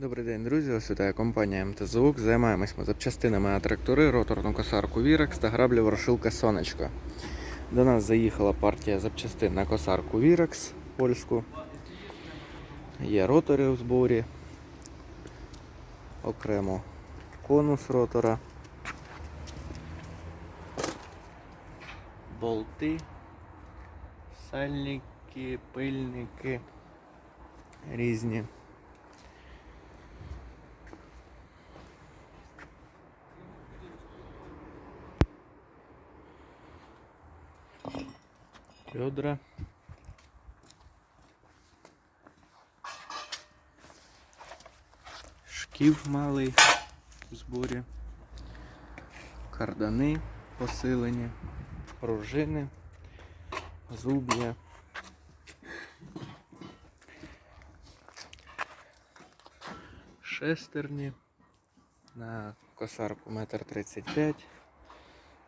Добрий день, друзі! Ось вітає компанія МТЗУК. Займаємось ми запчастинами на трактори, роторну косарку Вірекс та граблі ворошилка Сонечко. До нас заїхала партія запчастин на косарку Вірекс польську. Є ротори у зборі. Окремо конус ротора. Болти, сальники, пильники різні. Ведра. Шків малий в зборі. Кардани посилені, пружини, зуб'я. Шестерні на косарку метр тридцять п'ять,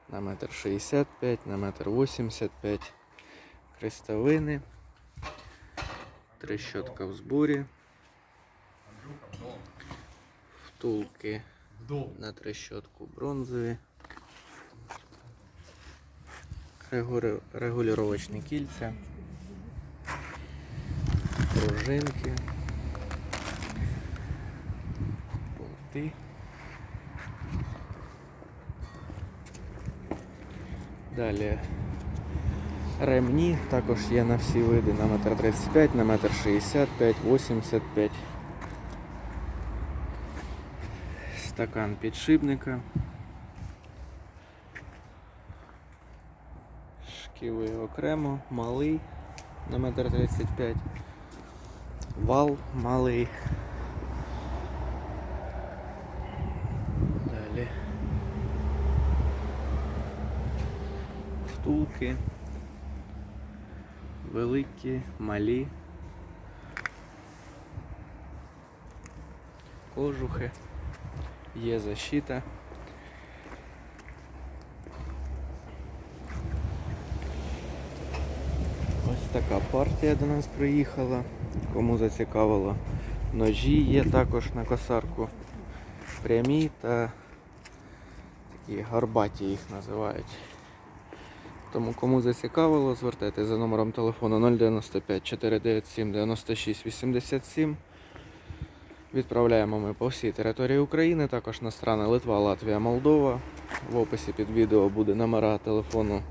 на метр шістдесят п'ять, на метр вісімдесят п'ять крестовини, трещотка в зборі, втулки на трещотку бронзові, регулювачні кільця, пружинки, болти. Далі Ремні також є на всі види на метр 35, на метр 65, 85. Стакан підшипника. Шківи окремо, малий на метр 35. Вал малий. Далі. Втулки великі, малі, кожухи, є защита. Ось така партія до нас приїхала. Кому зацікавило. Ножі є також на косарку. Прямі та такі горбаті їх називають. Тому кому зацікавило, звертайтеся за номером телефону 095 497 96 87. Відправляємо ми по всій території України, також на страни Литва, Латвія, Молдова. В описі під відео буде номера телефону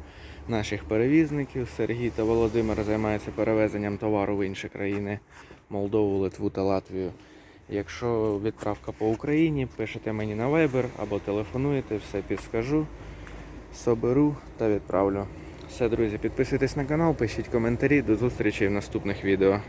наших перевізників. Сергій та Володимир займаються перевезенням товару в інші країни Молдову, Литву та Латвію. Якщо відправка по Україні, пишете мені на Viber або телефонуєте, все підскажу соберу та відправлю. Все, друзі, підписуйтесь на канал, пишіть коментарі. До зустрічі в наступних відео.